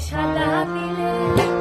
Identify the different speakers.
Speaker 1: সাদা দিলে